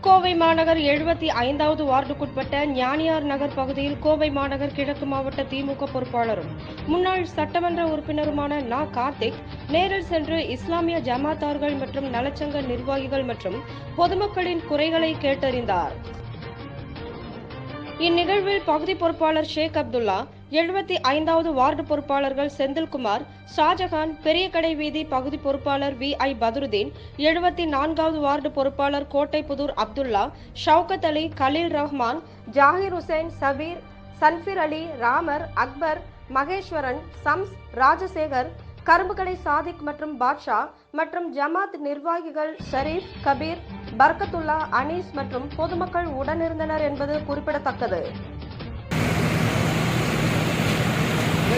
கோவை மாநகர் எழுபத்தி ஐந்தாவது வார்டுக்குட்பட்ட ஞானியார் நகர் பகுதியில் கோவை மாநகர் கிழக்கு மாவட்ட திமுக பொறுப்பாளரும் முன்னாள் சட்டமன்ற உறுப்பினருமான நா. கார்த்திக் நேரில் சென்று இஸ்லாமிய ஜமாத்தார்கள் மற்றும் நலச்சங்க நிர்வாகிகள் மற்றும் பொதுமக்களின் குறைகளை கேட்டறிந்தார். இந்நிகழ்வில் பகுதி பொறுப்பாளர் ஷேக் அப்துல்லா எழுபத்தி ஐந்தாவது வார்டு பொறுப்பாளர்கள் செந்தில்குமார் ஷாஜகான் பெரியகடை வீதி பகுதி பொறுப்பாளர் வி ஐ பதுருதீன் எழுபத்தி நான்காவது வார்டு பொறுப்பாளர் கோட்டைப்புதூர் அப்துல்லா ஷவுகத் அலி கலீல் ரஹ்மான் ஜாகிர் ஹுசைன் சபீர் சன்ஃபிர் அலி ராமர் அக்பர் மகேஸ்வரன் சம்ஸ் ராஜசேகர் கரும்புக்கடை சாதிக் மற்றும் பாட்ஷா மற்றும் ஜமாத் நிர்வாகிகள் ஷரீப் கபீர் பர்கத்துல்லா அனீஸ் மற்றும் பொதுமக்கள் உடனிருந்தனர் என்பது குறிப்பிடத்தக்கது.